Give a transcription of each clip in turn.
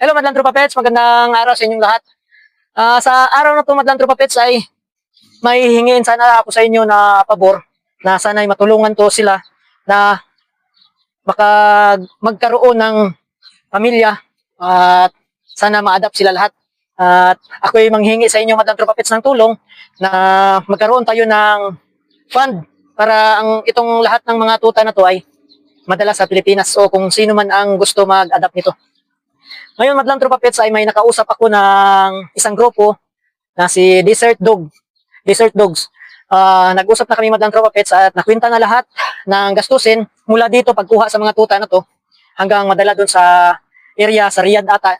Hello, Madlang Tropa Pets. Magandang araw sa inyong lahat. Ah, sa araw na to, Madlang Tropa Pets, ay may hingin sana ako sa inyo na pabor na sana ay matulungan to sila na baka magkaroon ng pamilya at sana ma-adapt sila lahat. At ako ay manghingi sa inyo, Madlang Tropa Pets, ng tulong na magkaroon tayo ng fund para ang itong lahat ng mga tuta na to ay madala sa Pilipinas o kung sino man ang gusto mag-adapt nito. Ngayon, Madlang Tropa Pets, ay may nakausap ako ng isang grupo na si Desert Dog. Desert Dogs. Ah, nag-usap na kami Madlang Tropa Pets at nakwenta na lahat ng gastusin mula dito pagkuha sa mga tuta na to hanggang madala doon sa area sa Riyadh ata.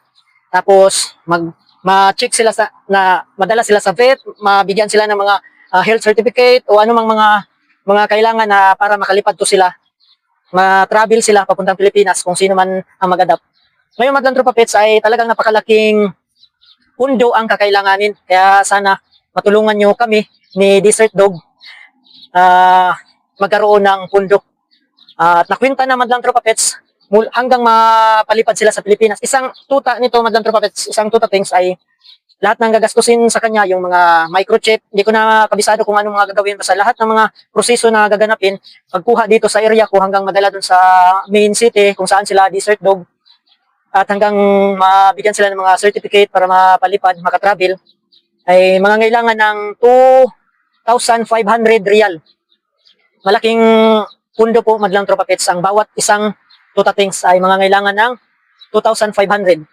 Tapos mag ma-check sila sa na madala sila sa vet, mabigyan sila ng mga ah, health certificate o anumang mga mga kailangan na para makalipad to sila. Ma-travel sila papuntang Pilipinas kung sino man ang mag-adapt. Ngayon, Madlang Tropa Pets ay talagang napakalaking pundo ang kakailanganin. Kaya sana matulungan nyo kami ni Desert Dog ah magkaroon ng pundo. at nakwenta na Madlang Tropa Pets hanggang mapalipad sila sa Pilipinas. Isang tuta nito, Madlang Tropa isang tuta things ay lahat ng gagastusin sa kanya, yung mga microchip, hindi ko na kabisado kung anong mga gagawin. Basta lahat ng mga proseso na gaganapin, pagkuha dito sa area ko hanggang madala dun sa main city, kung saan sila Desert Dog, at hanggang mabigyan sila ng mga certificate para mapalipad, makatravel, ay mga ngailangan ng 2,500 real. Malaking pundo po, madlang tropa pets, ang bawat isang tuta things ay mga ngailangan ng 2,500.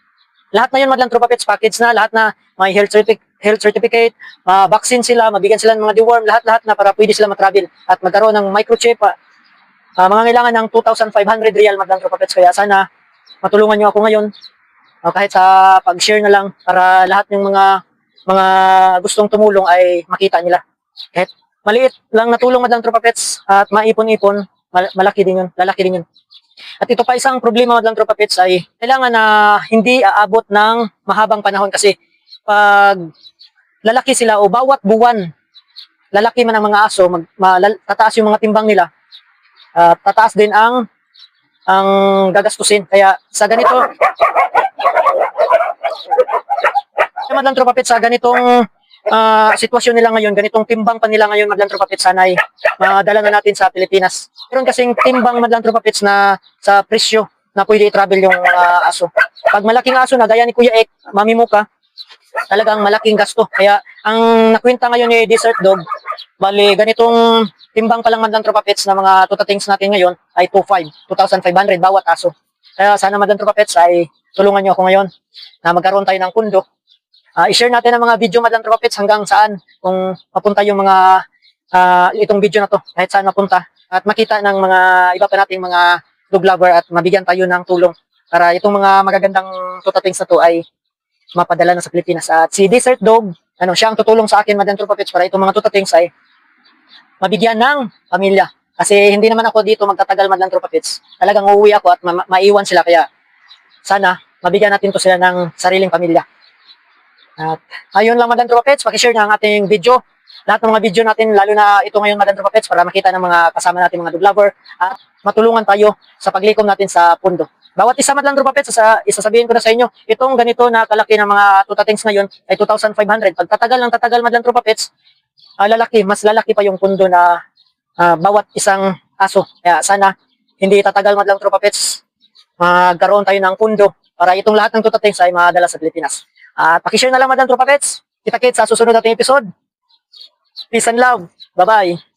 Lahat na yun, madlang tropa pets, package na, lahat na may health, certi- health certificate, uh, vaccine sila, mabigyan sila ng mga deworm, lahat-lahat na para pwede sila matravel at magkaroon ng microchip. ah, ah, mga ngailangan ng 2,500 real, madlang tropa pets, kaya sana matulungan nyo ako ngayon. O kahit sa pag-share na lang para lahat ng mga mga gustong tumulong ay makita nila. Kahit maliit lang na tulong madlang tropa pets at maipon-ipon, mal- malaki din yun, lalaki din yun. At ito pa isang problema madlang tropa pets ay kailangan na hindi aabot ng mahabang panahon kasi pag lalaki sila o bawat buwan lalaki man ang mga aso, tataas yung mga timbang nila. At tataas din ang ang gagastusin. Kaya sa ganito, kaya madlang tropa pets, sa ganitong ah, sitwasyon nila ngayon, ganitong timbang pa nila ngayon madlang tropa pets, sanay madala na natin sa Pilipinas. Meron kasing timbang madlang tropa pets na sa presyo na pwede i-travel yung ah, aso. Pag malaking aso na, gaya ni Kuya Ek, Mami Muka, talagang malaking gasto. Kaya ang nakwenta ngayon ni Desert Dog, bali ganitong timbang pa lang madlang tropa pets na mga tutatings natin ngayon ay 2,500, 2,500 bawat aso. Kaya sana madlang tropa pets ay tulungan nyo ako ngayon na magkaroon tayo ng pundo. Ah, i-share natin ang mga video madlang tropa pets hanggang saan kung mapunta yung mga ah, itong video na to kahit saan mapunta at makita ng mga iba pa nating mga dog lover at mabigyan tayo ng tulong para itong mga magagandang tutatings na to ay mapadala na sa Pilipinas. At si Desert Dog, ano, siya ang tutulong sa akin, Madam Tropa Pets, para itong mga tutatings ay mabigyan ng pamilya. Kasi hindi naman ako dito magtatagal, Madam Tropa Pets. Talagang uuwi ako at ma- maiwan sila. Kaya sana mabigyan natin to sila ng sariling pamilya. At ayun lang, Madam Tropa Pets, pakishare na ang ating video. Lahat ng mga video natin, lalo na ito ngayon, Madam Tropa Pets, para makita ng mga kasama natin, mga dog lover, at matulungan tayo sa paglikom natin sa pundo. Bawat isa madlang tropa pets, sa, isasabihin ko na sa inyo, itong ganito na kalaki ng mga tutatings ngayon ay 2,500. Pag tatagal ng tatagal madlang tropa pets, ah, lalaki, mas lalaki pa yung pundo na ah, bawat isang aso. Kaya sana hindi tatagal madlang tropa pets, magkaroon tayo ng pundo para itong lahat ng tutatings ay madala sa Pilipinas. At pakishare na lang madlang tropa pets. Kita-kits sa susunod nating episode. Peace and love. Bye-bye.